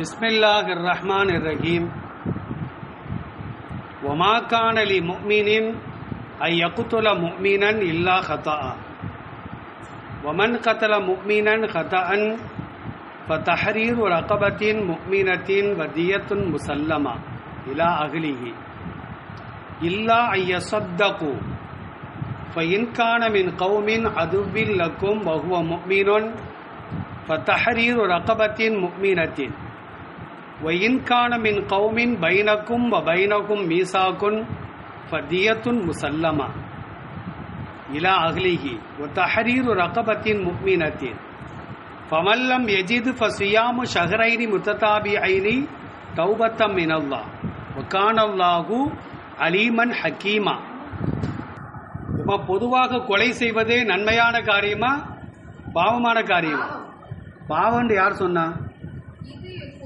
بسم الله الرحمن الرحيم وما كان لمؤمن أن يقتل مؤمنا إلا خطأ. ومن قتل مؤمنا خطأ فتحرير رقبة مؤمنة ودية مسلمة إلى أهله إلا أن يصدقوا. فإن كان من قوم عدو لكم وهو مؤمن فتحرير رقبة مؤمنة ஒயின்கான மின் கௌமின் பைனக்கும் வ பைனகும் மீசாக்குன் ஃபதியத்துன் முசல்லமா இலா அஹ்லிஹி ஒ தஹரீரு ரகபத்தின் முக்மினத்தின் ஃபமல்லம் எஜிது ஃபசுயாமு ஷஹரைனி முத்ததாபி ஐனி தௌபத்தம் மினல்லா ஒக்கானல்லாகு அலீமன் ஹக்கீமா இப்போ பொதுவாக கொலை செய்வதே நன்மையான காரியமா? பாவமான காரியமா? பாவம்னு யார் சொன்னா?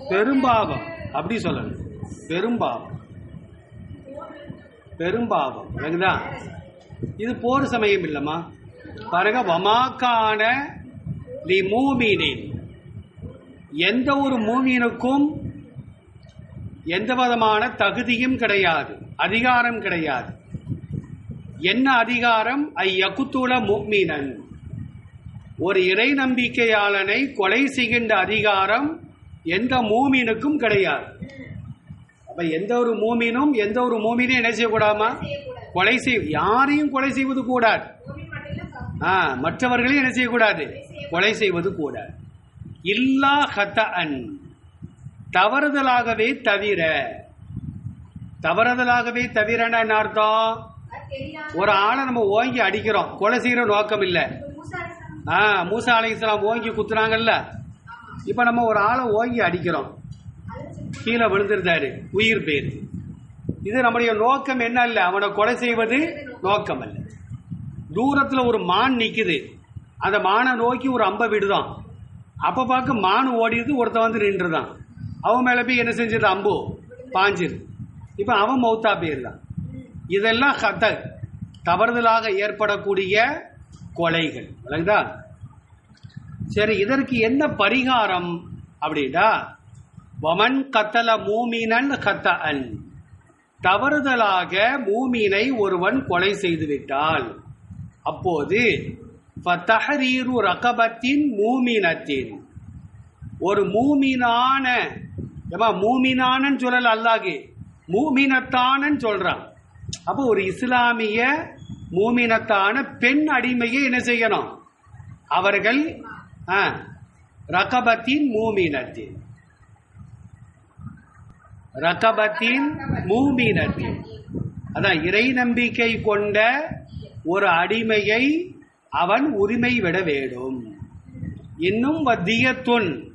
பெரும்பாவம். அப்படி சொல்லணும். பெரும்பாவம். பெரும்பாவம். விளங்குதா இது போர் சமயம் இல்லைம்மா. பாருங்க வமாக்கான லி மூமீனின் எந்த ஒரு மூமீனுக்கும் எந்த விதமான தகுதியும் கிடையாது. அதிகாரம் கிடையாது. என்ன அதிகாரம்? ஐ யகுத்துல மூமீனன். ஒரு இறை நம்பிக்கையாளனை கொலை செய்கின்ற அதிகாரம் எந்த மூமீனுக்கும் கிடையாது. அப்ப எந்த ஒரு மூமீனும் எந்த ஒரு மூமீனும் என்ன செய்யக்கூடாமா கொலை செய் யாரையும் கொலை செய்வது கூடாது. ஆ மற்றவர்களையும் என்ன செய்யக்கூடாது? கொலை செய்வது கூடாது. இல்லா ஹத்த அன் தவறுதலாகவே தவிர தவறுதலாகவே தவிரன்னா என்ன அர்த்தம்? ஒரு ஆளை நம்ம ஓங்கி அடிக்கிறோம். கொலை செய்யற நோக்கம் இல்லை. ஆ மூசா அலை இஸ்லாம் ஓங்கி குத்துறாங்கல்ல இப்போ நம்ம ஒரு ஆளை ஓங்கி அடிக்கிறோம். கீழே விழுந்திருந்தாரு. உயிர் பேர். இது நம்முடைய நோக்கம் என்ன இல்ல? அவனை கொலை செய்வது நோக்கம் அல்ல தூரத்தில் ஒரு மான் நிற்குது அந்த மானை நோக்கி ஒரு அம்பை விடுதான். அப்போ பார்க்க மான் ஓடிடுது ஒருத்தன் வந்து நின்றுதான். அவன் மேலே போய் என்ன செஞ்சது? அம்பு பாஞ்சிரு இப்போ அவன் மௌத்தா போயிருந்தான். இதெல்லாம் ஹத்த தவறுதலாக ஏற்படக்கூடிய கொலைகள். விளங்குதா? சரி இதற்கு என்ன பரிகாரம் அப்படின்னா வமன் கத்தல மூமினன் கத்த அன் தவறுதலாக மூமீனை ஒருவன் கொலை செய்துவிட்டால் அப்போது ஃபத்தஹரீரு ரகபத்தின் மூமினத்தின். ஒரு மூமினான ஏமா மூமீனானன்னு சொல்லல அல்லாஹி மூமினத்தானன்னு சொல்கிறான் அப்போ ஒரு இஸ்லாமிய மூமினத்தான பெண் அடிமையை என்ன செய்யணும்? அவர்கள் ஆ, ரகபத்தின் மூமீனத்தின் ரகபத்தின் மூமீனத்தின் அதான் இறை நம்பிக்கை கொண்ட ஒரு அடிமையை அவன் உரிமை விட வேண்டும். இன்னும் தியத்துன்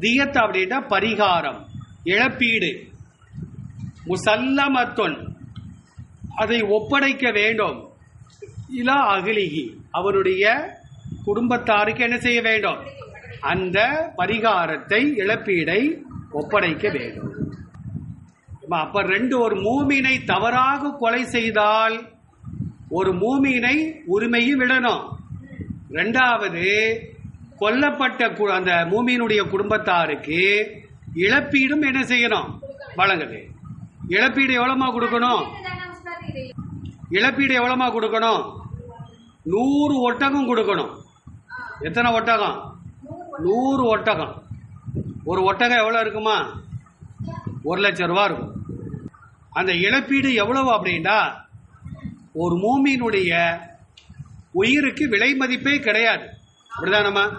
தியத் அப்படின்னா பரிகாரம் இழப்பீடு. முசல்லமத்துன் அதை ஒப்படைக்க வேண்டும். இலா அகிலிகி அவருடைய குடும்பத்தாருக்கு என்ன செய்ய வேண்டும்? அந்த பரிகாரத்தை இழப்பீடை ஒப்படைக்க வேண்டும். அப்ப ரெண்டு ஒரு மூமினை தவறாக கொலை செய்தால் ஒரு மூமினை உரிமையும் விடணும். ரெண்டாவது கொல்லப்பட்ட கு- அந்த மூமியினுடைய குடும்பத்தாருக்கு இழப்பீடும் என்ன செய்யணும்? வழங்குது. இழப்பீடு எவ்வளோமா கொடுக்கணும்? இழப்பீடு எவ்வளோமா கொடுக்கணும்? நூறு ஒட்டகம் கொடுக்கணும். எத்தனை ஒட்டகம்? நூறு ஒட்டகம். ஒரு ஒட்டகம் எவ்வளோ இருக்குமா? ஒரு லட்சம் ரூபா இருக்கும். அந்த இழப்பீடு எவ்வளவு அப்படின்னா ஒரு மூமியினுடைய உயிருக்கு விலை மதிப்பே கிடையாது. அப்படிதானம்மா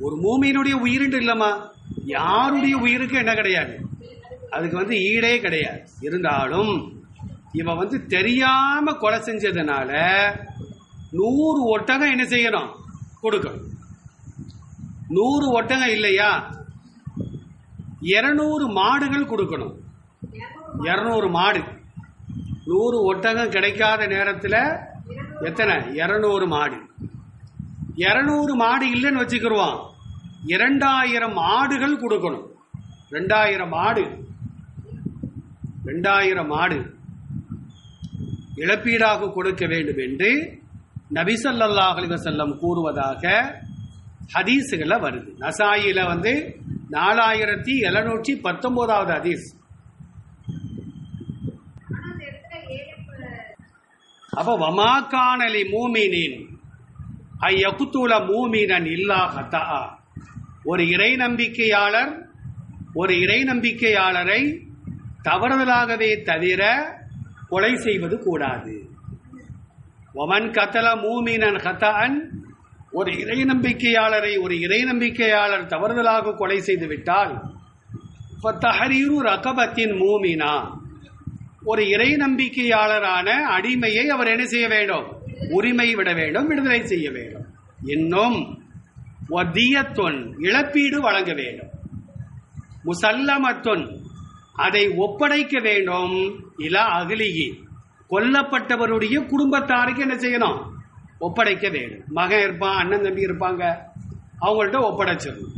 ஒரு மூமியினுடைய உயிர்ன்ட்டு இல்லைம்மா. யாருடைய உயிருக்கு என்ன கிடையாது? அதுக்கு வந்து ஈடே கிடையாது. இருந்தாலும் இவன் வந்து தெரியாம கொலை செஞ்சதுனால நூறு ஒட்டகம் என்ன செய்யணும்? கொடுக்கணும். நூறு ஒட்டகம் இல்லையா? இருநூறு மாடுகள் கொடுக்கணும். இருநூறு மாடு. நூறு ஒட்டகம் கிடைக்காத நேரத்தில் எத்தனை? இரநூறு மாடு. இரநூறு மாடு இல்லைன்னு வச்சுக்கிருவோம். இரண்டாயிரம் ஆடுகள் கொடுக்கணும். ரெண்டாயிரம் ஆடு. ரெண்டாயிரம் ஆடு. இழப்பீடாக கொடுக்க வேண்டும் என்று நபி ஸல்லல்லாஹு கூறுவதாக ஹதீஸுகளில் வருது. நசாயில வந்து நாலாயிரத்தி எழுநூற்றி பத்தொன்பதாவது ஹதீஸ். அப்போ வமாக்கானலி மூமினின்? ஐயகுத்துல மூமினன் இல்லா ஹத்தா ஒரு இறை நம்பிக்கையாளர் ஒரு இறை நம்பிக்கையாளரை தவறுதலாகவே தவிர கொலை செய்வது கூடாது. ஒமன் கத்தல மூமினன் ஹத்தான் ஒரு இறை நம்பிக்கையாளரை ஒரு இறை நம்பிக்கையாளர் தவறுதலாக கொலை செய்து விட்டால் தஹரீரு ரகபத்தின் மூமினா. ஒரு இறை நம்பிக்கையாளரான அடிமையை அவர் என்ன செய்ய வேண்டும்? உரிமை விட வேண்டும் விடுதலை செய்ய வேண்டும். இன்னும் ஒத்தியத்துன் இழப்பீடு வழங்க வேண்டும். முசல்லமத்துன் அதை ஒப்படைக்க வேண்டும். இல அகலிகி கொல்லப்பட்டவருடைய குடும்பத்தாருக்கு என்ன செய்யணும்? ஒப்படைக்க வேண்டும். மகன் இருப்பான் அண்ணன் தம்பி இருப்பாங்க. அவங்கள்ட்ட ஒப்படைச்சிடணும்.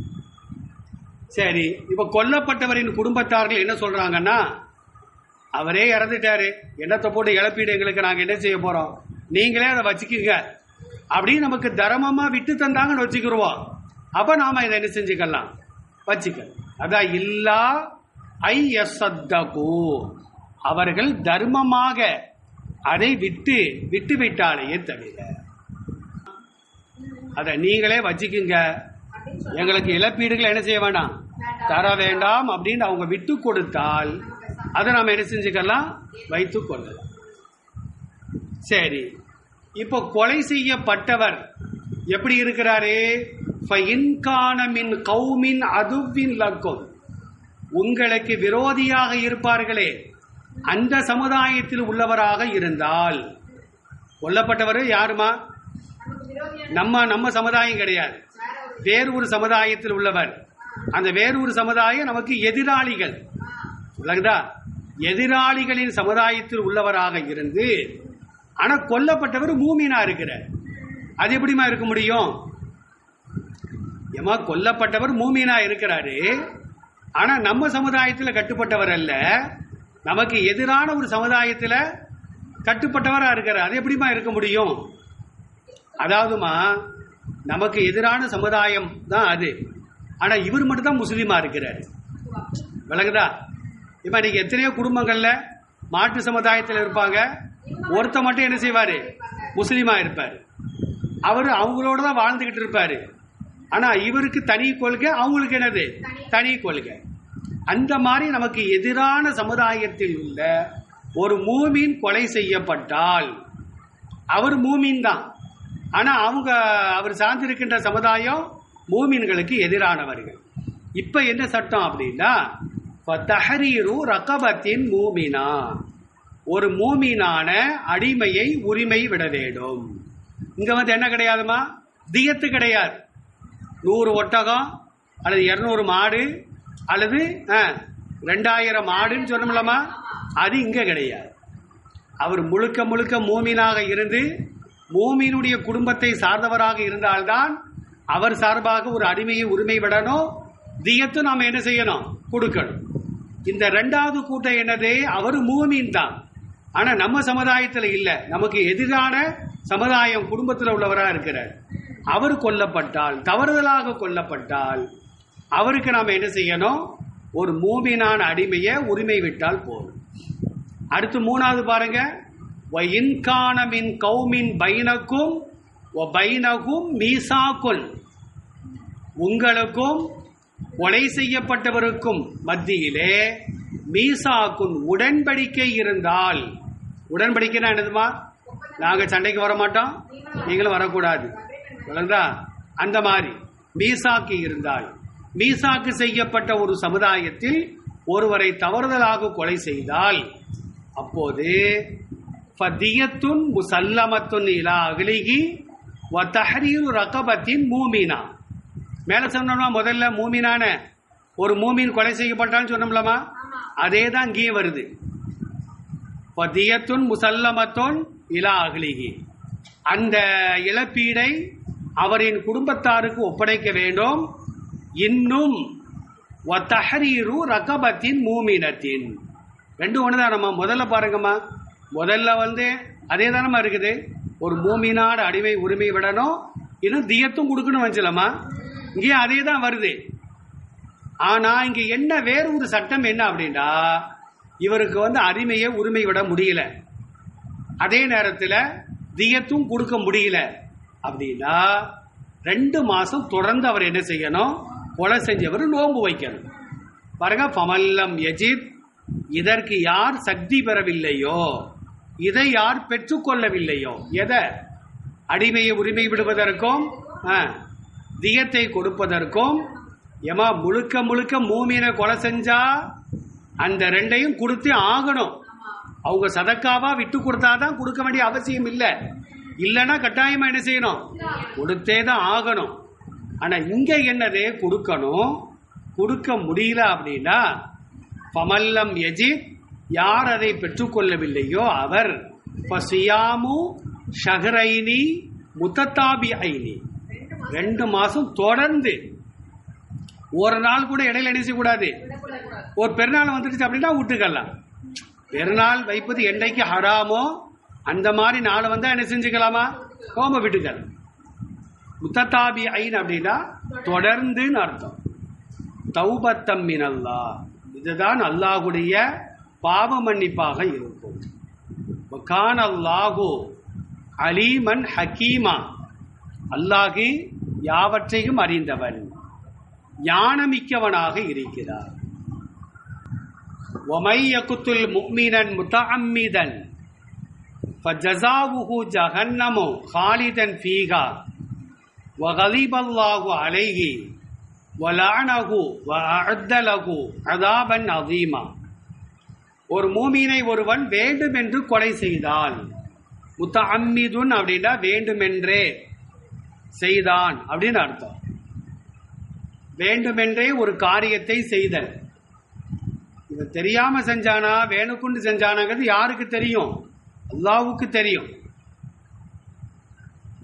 சரி இப்ப கொல்லப்பட்டவரின் குடும்பத்தார்கள் என்ன சொல்றாங்கன்னா அவரே இறந்துட்டாரு. என்னத்தை போட்டு இழப்பீடு எங்களுக்கு நாங்கள் என்ன செய்ய போறோம்? நீங்களே அதை வச்சுக்கோங்க. அப்படின்னு நமக்கு தர்மமா விட்டு தந்தாங்கன்னு வச்சுக்கிடுவோம் அப்ப நாம இதை என்ன செஞ்சுக்கலாம்? வச்சுக்க அதான் இல்லா ஐ எஸ் அவர்கள் தர்மமாக அதை விட்டு விட்டு விட்டாலேயே தவிர. அதை நீங்களே வச்சுக்குங்க. எங்களுக்கு இழப்பீடுகள் என்ன செய்ய வேண்டாம்? தர வேண்டாம் அப்படின்னு அவங்க விட்டு கொடுத்தால் அதை நம்ம என்ன செஞ்சுக்கலாம்? வைத்து கொள்ளலாம். சரி. இப்போ கொலை செய்யப்பட்டவர் எப்படி இருக்கிறாரு? இன்கானமின் கௌமின் அதுவின் லக்கம். உங்களுக்கு விரோதியாக இருப்பார்களே. அந்த சமுதாயத்தில் உள்ளவராக இருந்தால். கொல்லப்பட்டவர் யாருமா? நம்ம நம்ம சமுதாயம் கிடையாது. வேறு ஒரு சமுதாயத்தில் உள்ளவர். அந்த வேறு ஒரு சமுதாயம் நமக்கு எதிராளிகள். விளங்குதா எதிராளிகளின் சமுதாயத்தில் உள்ளவராக இருந்து ஆனா கொல்லப்பட்டவர் மூமினா இருக்கிறார். அது எப்படிமா இருக்க முடியும்? ஏமா கொல்லப்பட்டவர் மூமினா இருக்கிறாரு. ஆனா நம்ம சமுதாயத்தில் கட்டுப்பட்டவர் அல்ல. நமக்கு எதிரான ஒரு சமுதாயத்தில் கட்டுப்பட்டவராக இருக்கிறார் அது எப்படிமா இருக்க முடியும்? அதாவதுமா நமக்கு எதிரான சமுதாயம் தான் அது. ஆனால் இவர் மட்டும்தான் முஸ்லீமாக இருக்கிறார். விளங்குதா? இப்போ இன்னைக்கு எத்தனையோ குடும்பங்களில் மாட்டு சமுதாயத்தில் இருப்பாங்க. ஒருத்த மட்டும் என்ன செய்வார்? முஸ்லீமாக இருப்பார். அவர் அவங்களோட தான் வாழ்ந்துக்கிட்டு இருப்பார். ஆனால் இவருக்கு தனி கொள்கை அவங்களுக்கு என்னது? தனி கொள்கை. அந்த மாதிரி நமக்கு எதிரான சமுதாயத்தில் உள்ள ஒரு மூமின் கொலை செய்யப்பட்டால் அவர் மூமின் தான். ஆனால் அவங்க அவர் சார்ந்திருக்கின்ற சமுதாயம் மூமின்களுக்கு எதிரானவர்கள். இப்போ என்ன சட்டம் அப்படின்னா தஹரீரு ரகபத்தின் மூமினா. ஒரு மூமினான அடிமையை உரிமை விட வேண்டும். இங்கே வந்து என்ன கிடையாதுமா? தியத்து கிடையாது. நூறு ஒட்டகம் அல்லது இரநூறு மாடு அல்லது ஆ, ரெண்டாயிரம் ஆடுன்னு சொன்னோம்லமா அது இங்க கிடையாது. அவர் முழுக்க முழுக்க மூமீனாக இருந்து மூமீனுடைய குடும்பத்தை சார்ந்தவராக இருந்தால்தான் அவர் சார்பாக ஒரு அடிமையை உரிமை விடணும் தியத்து நாம் என்ன செய்யணும்? கொடுக்கணும். இந்த ரெண்டாவது கூட்டம் என்னது? அவர் மூமீன் தான். ஆனா நம்ம சமுதாயத்தில் இல்லை. நமக்கு எதிரான சமுதாயம் குடும்பத்தில் உள்ளவராக இருக்கிறார். அவர் கொல்லப்பட்டால் தவறுதலாக கொல்லப்பட்டால் அவருக்கு நாம் என்ன செய்யணும்? ஒரு மூமினான அடிமையை உரிமை விட்டால் போதும். அடுத்து மூணாவது பாருங்க. "வ கௌமின் பைனக்கும் பைனகும் மீசாக்குல் உங்களுக்கும் கொலை செய்யப்பட்டவருக்கும் மத்தியிலே மீசாக்குன் உடன்படிக்கை இருந்தால் உடன்படிக்கைனா என்னதுமா? நாங்கள் சண்டைக்கு வர மாட்டோம் நீங்களும் வரக்கூடாது. விளங்குதா அந்த மாதிரி மீசாக்கு இருந்தால். மீசாக்கு செய்யப்பட்ட ஒரு சமுதாயத்தில் ஒருவரை தவறுதலாக கொலை செய்தால் அப்போது ஃபதியத்துன் முசல்லமத்துன் இலா அகலிகி வ தஹரீரு ரகபத்தின் மூமினா. மேல சொன்னோம்னா முதல்ல மூமினான ஒரு மூமின் கொலை செய்யப்பட்டான்னு சொன்னோம்லமா அதே தான் இங்கேயும் வருது. ஃபதியத்துன் முசல்லமத்துன் இலா அகலிகி அந்த இழப்பீடை அவரின் குடும்பத்தாருக்கு ஒப்படைக்க வேண்டும். இன்னும் ஒத்தஹரீரு ரகபத்தின் மூமினத்தின். ரெண்டும் ஒன்று தானம்மா முதல்ல பாருங்கம்மா. முதல்ல வந்து அதே தானம்மா இருக்குது. ஒரு மூமினாட அடிமை உரிமை விடணும். இன்னும் தியத்தும் கொடுக்கணும் வச்சுலம்மா இங்கே அதே தான் வருது. ஆனால் இங்கே என்ன வேறு ஒரு சட்டம் என்ன அப்படின்னா இவருக்கு வந்து அடிமையை உரிமை விட முடியல. அதே நேரத்தில் தியத்தும் கொடுக்க முடியல. அப்படின்னா ரெண்டு மாதம் தொடர்ந்து அவர் என்ன செய்யணும்? கொலை செஞ்சவர் நோன்பு வைக்கணும். பாருங்க பமல்லம் எஜித் இதற்கு யார் சக்தி பெறவில்லையோ இதை யார் பெற்றுக்கொள்ளவில்லையோ எதை? அடிமையை உரிமை விடுவதற்கும் தியத்தை கொடுப்பதற்கும் ஏமா முழுக்க முழுக்க மூமியனை கொலை செஞ்சா அந்த ரெண்டையும் கொடுத்தே ஆகணும். அவங்க சதக்காவா விட்டு கொடுத்தாதான் கொடுக்க வேண்டிய அவசியம் இல்லை. இல்லைன்னா கட்டாயமா என்ன செய்யணும்? கொடுத்தே தான் ஆகணும். ஆனா இங்க என்னது கொடுக்கணும்? கொடுக்க முடியல அப்படின்னா பமல்லம் எஜித் யார் அதை பெற்றுக்கொள்ளவில்லையோ அவர். பசியாமு ஷஹரைனி முத்தத்தாபி ஐனி ரெண்டு மாசம் தொடர்ந்து. ஒரு நாள் கூட இடையில என்ன செய்யக்கூடாது? ஒரு பெருநாள் வந்துடுச்சு அப்படின்னா விட்டுக்கலாம். பெருநாள் வைப்பது என்னைக்கு ஹராமோ அந்த மாதிரி நாள் வந்தா என்ன செஞ்சுக்கலாமா? கோம விட்டுக்கலாம் முத்ததாபி ஐன் அப்படின்னா தொடர்ந்துன்னு அர்த்தம். தௌபத்தம்மின் அல்லா இதுதான் அல்லாஹுடைய பாவ மன்னிப்பாக இருக்கும். மக்கான் அல்லாஹு அலீமன் ஹக்கீமா அல்லாஹி யாவற்றையும் அறிந்தவன். ஞானமிக்கவனாக இருக்கிறார். ஒமையகுத்துல் முக்மினன் முத்தஅம்மிதன். ஃபஜஸாவுஹு ஜஹன்னமு ஹாலிதன் ஃபீகா وغضب الله عليه ولعنه وأعد له عذابا عظيما ஒரு மூமீனை ஒருவன் வேண்டும் என்று கொலை செய்தால் முத்த அம்மிதுன் அப்படின்னா வேண்டுமென்றே செய்தான் அப்படின்னு அர்த்தம் வேண்டுமென்றே ஒரு காரியத்தை செய்தல் இவன் தெரியாம செஞ்சானா வேணுக்குண்டு செஞ்சானாங்கிறது யாருக்கு தெரியும் அல்லாவுக்கு தெரியும்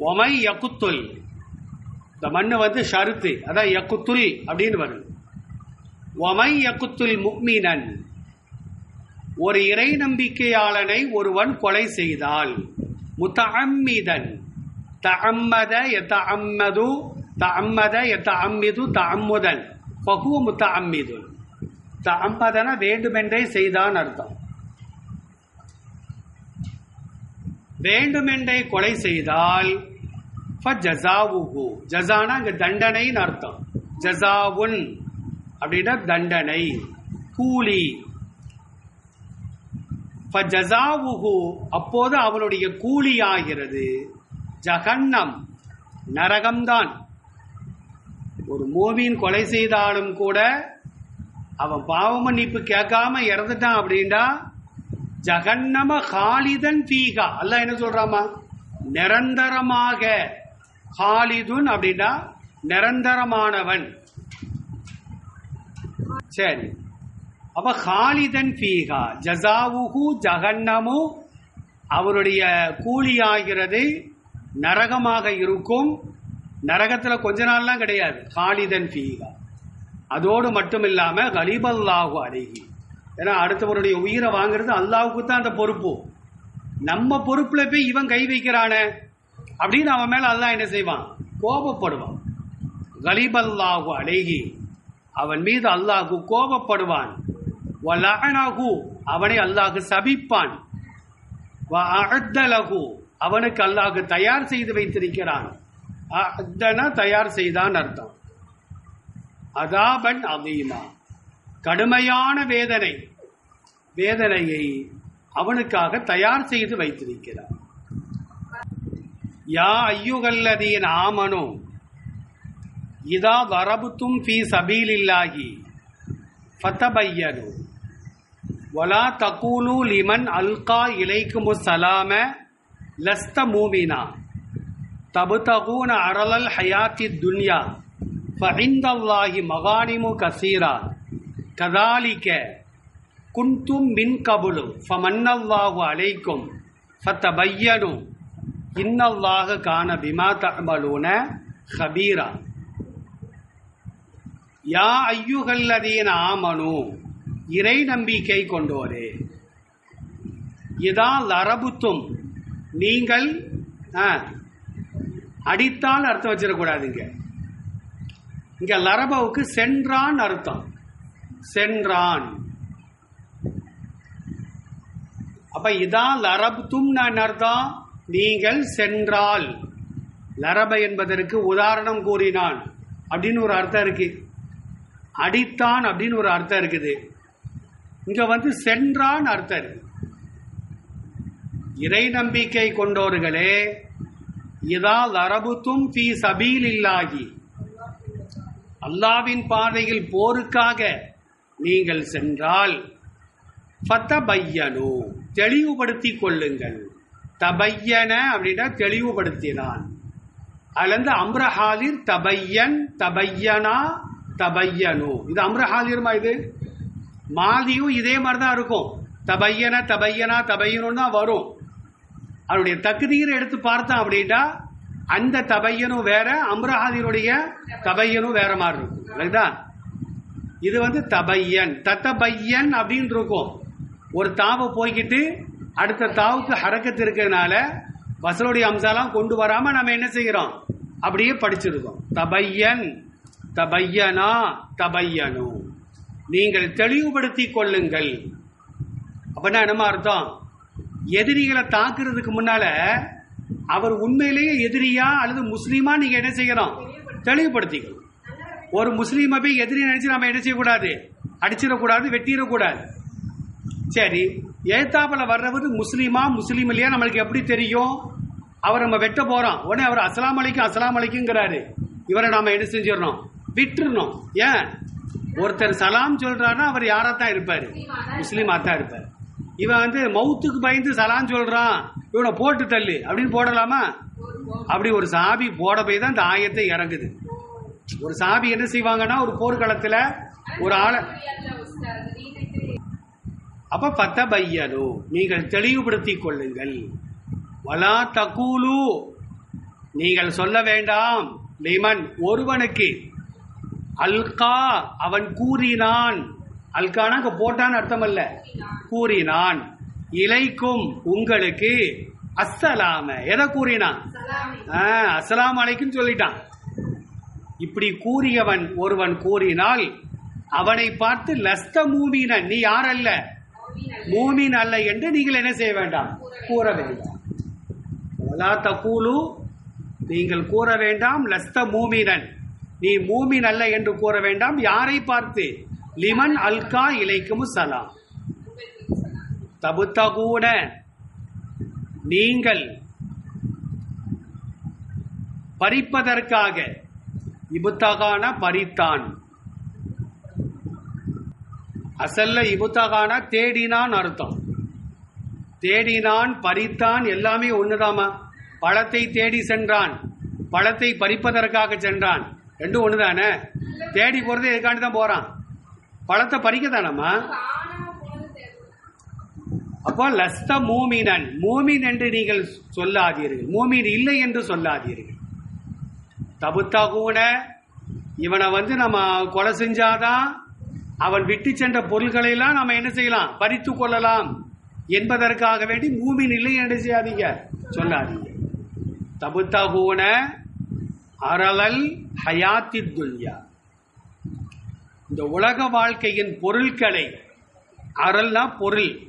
ஒமை யக்குத்துல் இந்த மண்ணு வந்து ஷருத்து அதான் யக்குத்துல் அப்படின்னு வருது. ஒமை யக்குத்துல் முக்மீனன். ஒரு இறை நம்பிக்கையாளனை ஒருவன் கொலை செய்தால் முத்தஅம்மிதன். தஅம்மத யதஅம்மது தஅம்மத யதஅம்மிது தஅம்முதன். ஃபஹுவ முத்தஅம்மிதுன். தஅம்மதன வேண்டுமென்றே செய்தான் அர்த்தம். வேண்டுமென்றே கொலை செய்தால் ஃபஜஸாவுஹு ஜஸானா இங்க தண்டனைன்னு அர்த்தம். ஜசாவுன் அப்படின்னா தண்டனை. கூலி. ஃபஜஸாவுஹு அப்போது அவனுடைய கூலியாகிறது. ஜகன்னம் நரகம்தான். ஒரு மூவின் கொலை செய்தாலும் கூட அவன் பாவ மன்னிப்பு கேட்காம இறந்துட்டான் அப்படின்னா ஜகன்னம ஹாலிதன் ஃபீகா அல்ல என்ன சொல்றாமா நிரந்தரமாக ஹாலிதுன் அப்படின்னா நிரந்தரமானவன். சரி. அப்ப ஹாலிதன் ஃபீகா ஜசாவுஹு ஜகன்னமு அவருடைய கூலியாகிறது நரகமாக இருக்கும். நரகத்தில் கொஞ்ச நாள்லாம் கிடையாது. ஹாலிதன் ஃபீகா. அதோடு மட்டும் இல்லாமல் கலிபல்லாஹு அழகி ஏன்னா அடுத்தவருடைய உயிரை வாங்குறது அல்லாவுக்கு தான் அந்த பொறுப்பு. நம்ம பொறுப்பில் போய் இவன் கை வைக்கிறானே. அப்படின்னு அவன் மேல அல்லாஹ் என்ன செய்வான்? கோபப்படுவான். கலிபல்லாஹு அழகி அவன் மீது அல்லாஹு கோபப்படுவான். அவனை அல்லாஹு சபிப்பான். அவனுக்கு அல்லாஹு தயார் செய்து வைத்திருக்கிறான். தயார் செய்தான் அர்த்தம். அதாபன் அதீமா கடுமையான வேதனை. வேதனையை அவனுக்காக தயார் செய்து வைத்திருக்கிறான். யா ஐயுகல்லதீன் ஆமனோ இதா வரபுத்தும் ஃபி சபீலில்லாஹி ஃபத்தபையனு. ஒலா தகூலு லிமன் அல்கா இலைக்குமு சலாம லஸ்த மூமினா. தபுதகூன அரலல் ஹயாத்தி துன்யா ஃபஹிந்தல்லாஹி மகானிமு கசீரா. கதாலிக்க குன்தும் மின் கபுலு ஃபமன்னல்லாஹு அலைக்கும் ஃபத்தபையனு. இன்னல்லாக காண பிமா தமலூன ஹபீரா யா ஐயுகல்லதீன ஆமனு. இறை நம்பிக்கை கொண்டோரே. இதா லரபுத்தும். நீங்கள் அடித்தால் அர்த்தம் வச்சிடக்கூடாதுங்க. இங்கே லரபவுக்கு சென்றான் அர்த்தம். சென்றான். அப்போ இதான் லரபுத்தும் நான் அர்த்தம். நீங்கள் சென்றால். லரப என்பதற்கு உதாரணம் கூறினான். அப்படின்னு ஒரு அர்த்தம் இருக்கு. அடித்தான் அப்படின்னு ஒரு அர்த்தம் இருக்குது. இங்க வந்து சென்றான் அர்த்தம் இருக்கு. இறை நம்பிக்கை கொண்டோர்களே இதா லரபுத்தும் பி சபீல் இல்லாகி அல்லாவின் பாதையில் போருக்காக நீங்கள் சென்றால். ஃபத்தபையனு தெளிவுபடுத்திக் கொள்ளுங்கள். தபையன அப்படின்னா தெளிவுபடுத்தினான் அதுலேருந்து அம்ரஹாலிர் தபையன் தபையனா தபையனு. இது அம்ரஹாலிர்மா இது? மாதியும் இதே மாதிரி தான் இருக்கும். தபையன தபையனா தபையனும் தான் வரும். அவருடைய தகுதியை எடுத்து பார்த்தோம் அப்படின்னா அந்த தபையனும் வேற அம்ரஹாலினுடைய தபையனும் வேற மாதிரி இருக்கும். இல்லைங்களா? இது வந்து தபையன் தத்தபையன் அப்படின்னு இருக்கும். ஒரு தாவை போய்கிட்டு அடுத்த தாவுக்கு ஹரக்கத்து இருக்கிறதுனால வசலுடைய அம்சாலாம் கொண்டு வராமல் நம்ம என்ன செய்கிறோம்? அப்படியே படிச்சிருக்கோம். தபையன் தபையனா தபையனு. நீங்கள் தெளிவுபடுத்திக் கொள்ளுங்கள். அப்படின்னா என்னமா அர்த்தம்? எதிரிகளை தாக்குறதுக்கு முன்னால அவர் உண்மையிலேயே எதிரியா அல்லது முஸ்லீமா நீங்க என்ன செய்யணும்? தெளிவுபடுத்திக்கணும். ஒரு முஸ்லீமை போய் எதிரி நினைச்சு நம்ம என்ன செய்யக்கூடாது? அடிச்சிடக்கூடாது வெட்டிடக்கூடாது. சரி ஏத்தாப்பில் வர்றவர் முஸ்லீமா முஸ்லீம் இல்லையா? நம்மளுக்கு எப்படி தெரியும்? அவர் நம்ம வெட்ட போகிறோம் உடனே அவர் அஸ்லாம் அலைக்கும் அஸ்லாம் அலைக்குங்கிறாரு. இவரை நாம் என்ன செஞ்சிடணும்? விட்டுறணும். ஏன்? ஒருத்தர் சலாம் சொல்கிறாருன்னா அவர் யாராக தான் இருப்பார்? முஸ்லீமாக தான் இருப்பார். இவன் வந்து மவுத்துக்கு பயந்து சலாம் சொல்கிறான் இவனை போட்டு தள்ளு. அப்படின்னு போடலாமா? அப்படி ஒரு சாபி போட போய் தான் இந்த ஆயத்தை இறங்குது. ஒரு சாபி என்ன செய்வாங்கன்னா ஒரு போர்க்களத்தில் ஒரு ஆளை அப்ப பத்த பையனு நீங்கள் தெளிவுபடுத்திக் கொள்ளுங்கள். வலா தகூலு நீங்கள் சொல்ல வேண்டாம். லிமன் ஒருவனுக்கு அல்கா அவன் கூறினான். அல்கானா அங்கே போட்டான்னு அர்த்தம் அல்ல கூறினான். இலைக்கும் உங்களுக்கு அஸ்ஸலாம. எதை கூறினான்? ஆ, அலைக்கும் சொல்லிட்டான். இப்படி கூறியவன் ஒருவன் கூறினால் அவனை பார்த்து லஸ்த மூமீனன் நீ யார் அல்ல மூமின் அல்ல என்று நீங்கள் என்ன செய்ய வேண்டாம்? கூற வேண்டாம் வலா தகூலு நீங்கள் கூற வேண்டாம் லஸ்த மூமினன். நீ மூமின் அல்ல என்று கூற வேண்டாம் யாரை பார்த்து? லிமன் அல்கா இலைக்கும் சலாம். தபுத்தகூன நீங்கள் பறிப்பதற்காக இபுத்தகான பறித்தான். அசல்ல இபுத்தகான தேடினான் அர்த்தம். தேடினான் பறித்தான் எல்லாமே ஒண்ணுதாமா பழத்தை தேடி சென்றான். பழத்தை பறிப்பதற்காக சென்றான். ரெண்டும் ஒண்ணுதானே? தேடி போறது எதுக்காண்டி தான் போறான்? பழத்தை பறிக்க தானம்மா அப்போ லஸ்த மூமினன் மூமின் என்று நீங்கள் சொல்லாதீர்கள். மூமின் இல்லை என்று சொல்லாதீர்கள். தபுத்தகுன இவனை வந்து நம்ம கொலை செஞ்சாதான் அவன் விட்டு சென்ற பொருள்களை எல்லாம் நம்ம என்ன செய்யலாம்? பறித்து கொள்ளலாம். என்பதற்காக வேண்டி மூமின் இல்லை என்று செய்யாதீங்க. சொல்லாதீங்க. தபுத்தகூன அரலல் ஹயாத்தி துன்யா. இந்த உலக வாழ்க்கையின் பொருட்களை அறல்னா பொருள்.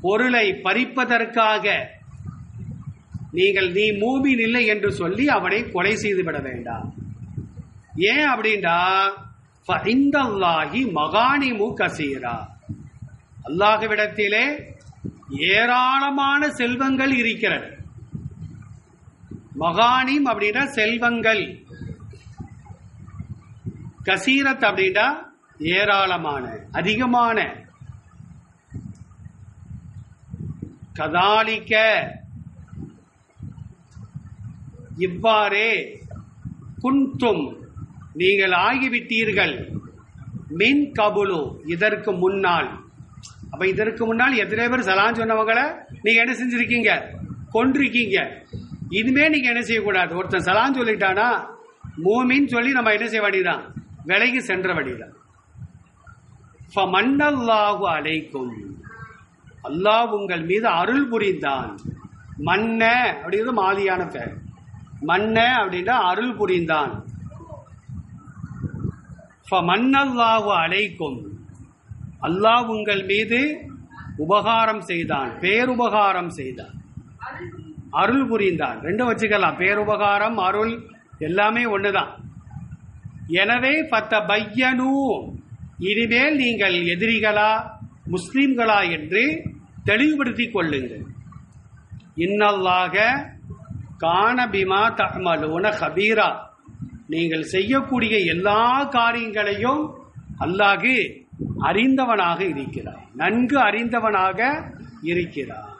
பொருளை பறிப்பதற்காக நீங்கள் நீ மூமின் இல்லை என்று சொல்லி அவனை கொலை செய்து விட வேண்டாம். ஏன் அப்படின்டா ஃபஇந்தல்லாஹி மகானிமு கசீரா அல்லாஹுவிடத்திலே ஏராளமான செல்வங்கள் இருக்கிறது மகானிம் அப்படின்னா செல்வங்கள் கசீரத் அப்படின்னா ஏராளமான அதிகமான கதாலிக்க இவ்வாறே குன்தும் நீங்கள் ஆகிவிட்டீர்கள். மின் கபுலு இதற்கு முன்னால். அப்ப இதற்கு முன்னால் எத்தனை பேர் சலான் சொன்னவங்கள நீங்க என்ன செஞ்சிருக்கீங்க? கொண்டிருக்கீங்க இனிமே நீங்க என்ன செய்யக்கூடாது? ஒருத்தன் சலான் சொல்லிட்டானா மூமின்னு சொல்லி நம்ம என்ன செய்ய வேண்டியதான் விலைக்கு சென்ற வேண்டியதான் ஃபமன்னல்லாஹு அலைக்கும். அல்லாஹ் உங்கள் மீது அருள் புரிந்தான். மன்ன அப்படிங்கிறது மாலியான பேர். மன்ன அப்படின்னா அருள் புரிந்தான். ஃபமன்னல்லாஹு அலைக்கும். அல்லாஹ் உங்கள் மீது உபகாரம் செய்தான் பேருபகாரம் செய்தான். அருள் புரிந்தான். ரெண்டும் வச்சுக்கலாம். பேருபகாரம் அருள் எல்லாமே ஒன்றுதான் எனவே பத்த பையனு இனிமேல் நீங்கள் எதிரிகளா முஸ்லீம்களா என்று தெளிவுபடுத்திக் கொள்ளுங்கள். இன்னல்லாக காணபிமா தமலுன கபீரா. நீங்கள் செய்யக்கூடிய எல்லா காரியங்களையும் அல்லாஹு அறிந்தவனாக இருக்கிறார் நன்கு அறிந்தவனாக இருக்கிறார்